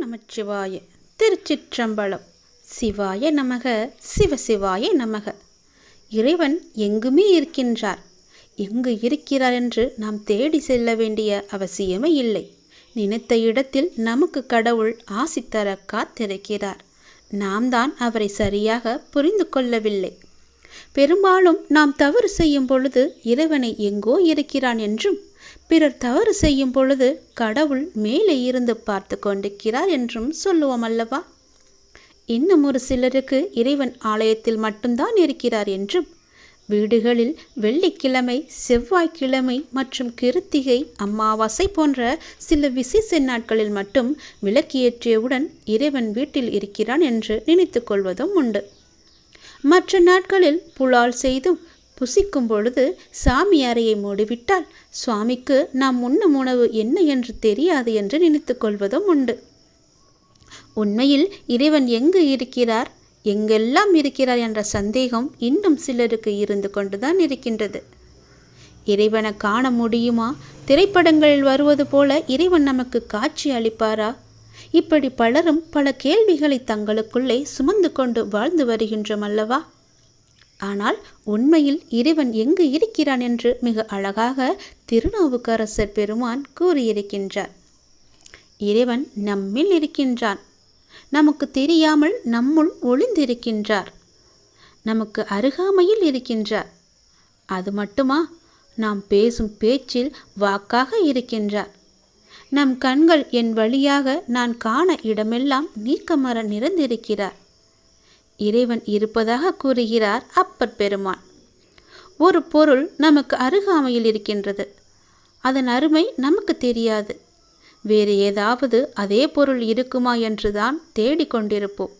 நமச்சிவாய. திருச்சிற்றம்பலம். சிவாய நமக. சிவசிவாய நமக. இறைவன் எங்குமே இருக்கின்றார். எங்கு இருக்கிறார் என்று நாம் தேடி செல்ல வேண்டிய அவசியமே இல்லை. நினைத்த இடத்தில் நமக்கு கடவுள் ஆசி தர காத்திருக்கிறார். நாம் தான் அவரை சரியாக புரிந்து கொள்ளவில்லை. பெரும்பாலும் நாம் தவறு செய்யும் பொழுது இறைவனை எங்கோ இருக்கிறான் என்றும் பிறர் தவறு செய்யும் பொழுது கடவுள் மேலே இருந்து பார்த்து கொண்டிருக்கிறார் என்றும் சொல்லுவோம் அல்லவா? இன்னும் ஒரு சிலருக்கு இறைவன் ஆலயத்தில் மட்டும்தான் இருக்கிறார் என்றும் வீடுகளில் வெள்ளிக்கிழமை செவ்வாய்க்கிழமை மற்றும் கிருத்திகை அமாவாசை போன்ற சில விசேஷ நாட்களில் மட்டும் விளக்கியேற்றியவுடன் இறைவன் வீட்டில் இருக்கிறான் என்று நினைத்து கொள்வதும் உண்டு. மற்ற நாட்களில் புலால் செய்தும் புசிக்கும் பொழுது சாமி அறையை மூடிவிட்டால் சுவாமிக்கு நாம் உண்ணும் உணவு என்ன என்று தெரியாது என்று நினைத்து கொள்வதும் உண்டு. உண்மையில் இறைவன் எங்கு இருக்கிறார்? எங்கெல்லாம் இருக்கிறார் என்ற சந்தேகம் இன்னும் சிலருக்கு இருந்து கொண்டுதான் இருக்கின்றது. இறைவனை காண முடியுமா? திரைப்படங்களில் வருவது போல இறைவன் நமக்கு காட்சி அளிப்பாரா? இப்படி பலரும் பல கேள்விகளை தங்களுக்குள்ளே சுமந்து கொண்டு வாழ்ந்து வருகின்றோம் அல்லவா? ஆனால் உண்மையில் இறைவன் எங்கு இருக்கிறான் என்று மிக அழகாக திருநாவுக்கரசர் பெருமான் கூறியிருக்கின்றார். இறைவன் நம்மில் இருக்கின்றான். நமக்கு தெரியாமல் நம்முள் ஒளிந்திருக்கின்றார். நமக்கு அருகாமையில் இருக்கின்றார். அது மட்டுமா? நாம் பேசும் பேச்சில் வாக்காக இருக்கின்றார். நம் கண்கள் என் வழியாக நான் காண இடமெல்லாம் நீக்கமர நிறைந்திருக்கிறார். இறைவன் இருப்பதாக கூறுகிறார் அப்பர் பெருமான். ஒரு பொருள் நமக்கு அருகாமையில் இருக்கின்றது. அதன் அருமை நமக்கு தெரியாது. வேறு ஏதாவது அதே பொருள் இருக்குமா என்றுதான் தேடிக்கொண்டிருப்போம்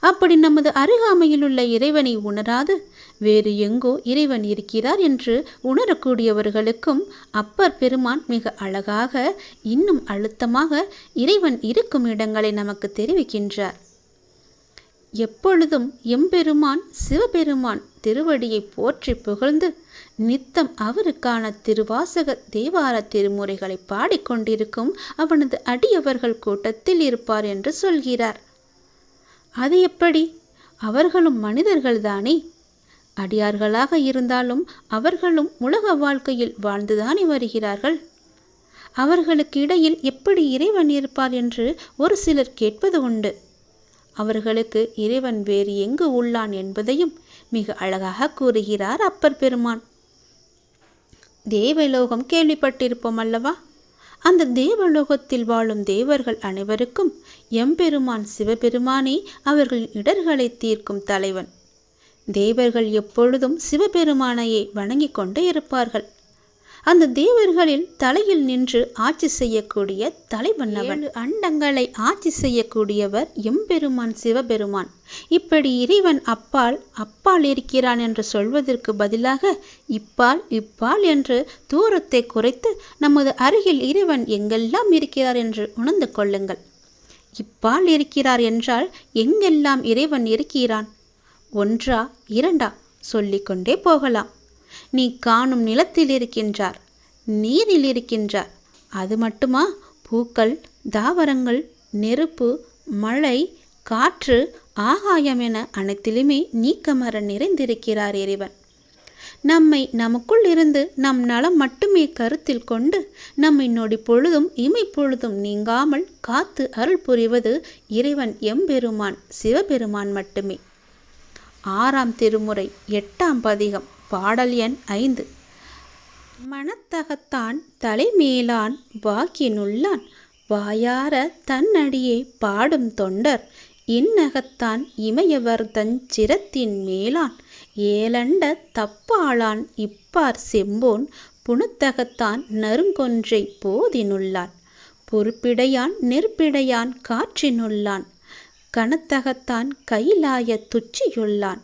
அப்படி நமது அருகாமையில் உள்ள இறைவனை உணராது வேறு எங்கோ இறைவன் இருக்கிறார் என்று உணரக்கூடியவர்களுக்கும் அப்பர் பெருமான் மிக அழகாக இன்னும் அழுத்தமாக இறைவன் இருக்கும் இடங்களை நமக்கு தெரிவிக்கின்றார். எப்பொழுதும் எம்பெருமான் சிவபெருமான் திருவடியை போற்றி புகழ்ந்து நித்தம் அவருக்கான திருவாசக தேவார திருமுறைகளை பாடிக்கொண்டிருக்கும் அவனது அடியவர்கள் கூட்டத்தில் இருப்பார் என்று சொல்கிறார். அது எப்படி? அவர்களும் மனிதர்கள்தானே? அடியார்களாக இருந்தாலும் அவர்களும் உலக வாழ்க்கையில் வாழ்ந்துதானே வருகிறார்கள்? அவர்களுக்கு இடையில் எப்படி இறைவன் இருப்பார் என்று ஒரு சிலர் கேட்பது உண்டு. அவர்களுக்கு இறைவன் வேறு எங்கு உள்ளான் என்பதையும் மிக அழகாக கூறுகிறார் அப்பர் பெருமான். தேவலோகம் கேள்விப்பட்டிருப்போம் அல்லவா? அந்த தேவலோகத்தில் வாழும் தேவர்கள் அனைவருக்கும் எம்பெருமான் சிவபெருமானே அவர்களின் இடர்களை தீர்க்கும் தலைவன். தேவர்கள் எப்பொழுதும் சிவபெருமானையே வணங்கிக் கொண்டே இருப்பார்கள். அந்த தேவர்களில் தலையில் நின்று ஆட்சி செய்யக்கூடிய தலைவன் அண்டங்களை ஆட்சி செய்யக்கூடியவர் எம்பெருமான் சிவபெருமான். இப்படி இறைவன் அப்பால் அப்பால் இருக்கிறான் என்று சொல்வதற்கு பதிலாக இப்பால் இப்பால் என்று தூரத்தை குறைத்து நமது அருகில் இறைவன் எங்கெல்லாம் இருக்கிறார் என்று உணர்ந்து கொள்ளுங்கள். இப்பால் இருக்கிறார் என்றால் எங்கெல்லாம் இறைவன் இருக்கிறான்? ஒன்றா இரண்டா சொல்லிக்கொண்டே போகலாம். நீ காணும் நிலத்தில் இருக்கின்றார் நீரில் இருக்கின்றார். அது மட்டுமா? பூக்கள் தாவரங்கள் நெருப்பு மழை காற்று ஆகாயம் என அனைத்திலுமே நீக்கமர நிறைந்திருக்கிறார் இறைவன். நம்மை நமக்குள் இருந்து நம் நலம் மட்டுமே கருத்தில் கொண்டு நம்மை நொடி பொழுதும் இமை பொழுதும் நீங்காமல் காத்து அருள் புரிவது இறைவன் எம்பெருமான் சிவபெருமான் மட்டுமே. ஆறாம் திருமுறை எட்டாம் பதிகம். பாடல் எண் ஐந்து. மனத்தகத்தான் தலைமேலான் வாக்கினுள்ளான். வாயார தன்னடியே பாடும் தொண்டர். இன்னகத்தான் இமயவர்தன் சிரத்தின் மேலான். ஏலண்ட தப்பாளான் இப்பார் செம்போன். புனத்தகத்தான் நறுங்கொன்றை போதினுள்ளான். பொறுப்பிடையான் நெருப்பிடையான் காற்றினுள்ளான். கனத்தகத்தான் கைலாய துச்சியுள்ளான்.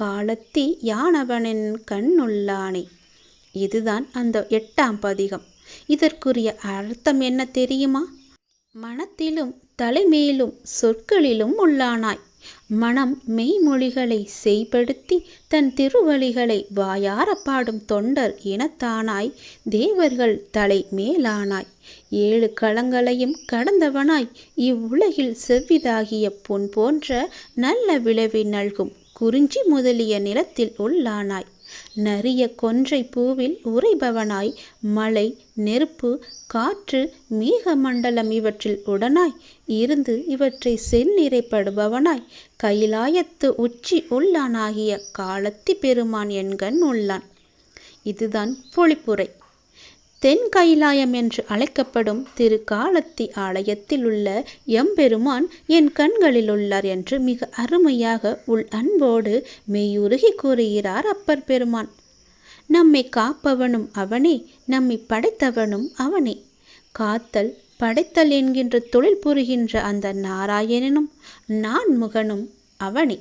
காலத்தி யானவனின் கண்ணுள்ளானே. இதுதான் அந்த எட்டாம் பதிகம். இதற்குரிய அர்த்தம் என்ன தெரியுமா? மனத்திலும் தலைமேலும் சொற்களிலும் உள்ளானாய். மனம் மெய்மொழிகளை செய்படுத்தி தன் திருவழிகளை வாயார பாடும் தொண்டர் இனத்தானாய். தேவர்கள் தலை மேலானாய் ஏழு களங்களையும் கடந்தவனாய். இவ்வுலகில் செவ்விதாகிய பொன் போன்ற நல்ல விளைவை நல்கும் குறிஞ்சி முதலிய நிலத்தில் உள்ளானாய். நரிய கொன்றை பூவில் உறைபவனாய். மலை நெருப்பு காற்று மேக மண்டலம் இவற்றில் உடனாய். இருந்து இவற்றை செந்நிறைப்படுபவனாய். கைலாயத்து உச்சி உள்ளானாகிய காலத்தி பெருமான் என்கண் உள்ளான். இதுதான் பொழிப்புரை. தென் கைலாயம் என்று அழைக்கப்படும் திரு காலத்தி ஆலயத்தில் உள்ள எம்பெருமான் என் கண்களில் உள்ளார் என்று மிக அருமையாக உள் அன்போடு மெய்யுருகி கூறுகிறார் அப்பர் பெருமான். நம்மை காப்பவனும் அவனே நம்மை படைத்தவனும் அவனே. காத்தல் படைத்தல் என்கின்ற தொழில் புரிகின்ற அந்த நாராயணனும் நான்முகனும் அவனே.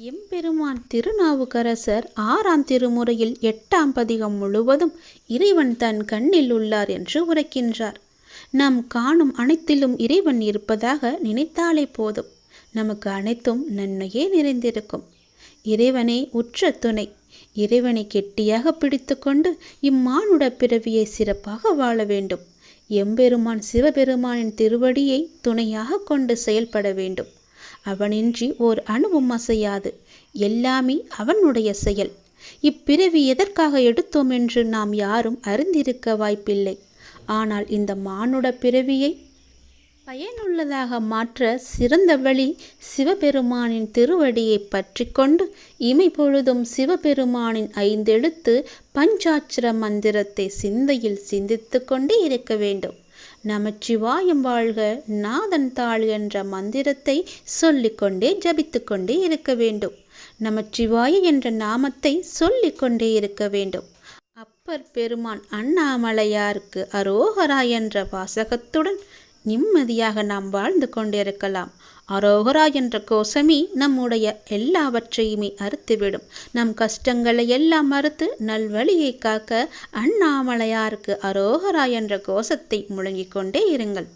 எம்பெருமான் திருநாவுக்கரசர் ஆறாம் திருமுறையில் எட்டாம் பதிகம் முழுவதும் இறைவன் தன் கண்ணில் உள்ளார் என்று உரைக்கின்றார். நாம் காணும் அனைத்திலும் இறைவன் இருப்பதாக நினைத்தாலே போதும். நமக்கு அனைத்தும் நன்மையே நிறைந்திருக்கும். இறைவனே உற்ற துணை. இறைவனை கெட்டியாக பிடித்துக்கொண்டு இம்மானுட பிறவியை சிறப்பாக வாழ வேண்டும். எம்பெருமான் சிவபெருமானின் திருவடியை துணையாக கொண்டு செயல்பட வேண்டும். அவனின்றி ஓர் அணுவும் அசையாது. எல்லாமே அவனுடைய செயல். இப்பிறவி எதற்காக எடுத்தோம் என்று நாம் யாரும் அறிந்திருக்க வாய்ப்பில்லை. ஆனால் இந்த மானுட பிறவியை பயனுள்ளதாக மாற்ற சிறந்த வழி சிவபெருமானின் திருவடியை பற்றி கொண்டு இமை பொழுதும் சிவபெருமானின் ஐந்தெழுத்து பஞ்சாட்சர மந்திரத்தை சிந்தையில் சிந்தித்து கொண்டே இருக்க வேண்டும். நமச்சிவாயம் வாழ்க நாதன் தாழ் என்ற மந்திரத்தை சொல்லிக்கொண்டே ஜபித்துக்கொண்டே இருக்க வேண்டும். நமச்சிவாய என்ற நாமத்தை சொல்லிக்கொண்டே இருக்க வேண்டும். அப்பர் பெருமான் அண்ணாமலையாருக்கு அரோகரா என்ற வாசகத்துடன் நிம்மதியாக நாம் வாழ்ந்து கொண்டிருக்கலாம். அரோகரா என்ற கோஷமே நம்முடைய எல்லாவற்றையுமே அறுத்துவிடும். நம் கஷ்டங்களை எல்லாம் மறுத்து நல்வழியை காக்க அண்ணாமலையாருக்கு அரோகரா என்ற கோஷத்தை முழங்கிக் கொண்டே இருங்கள்.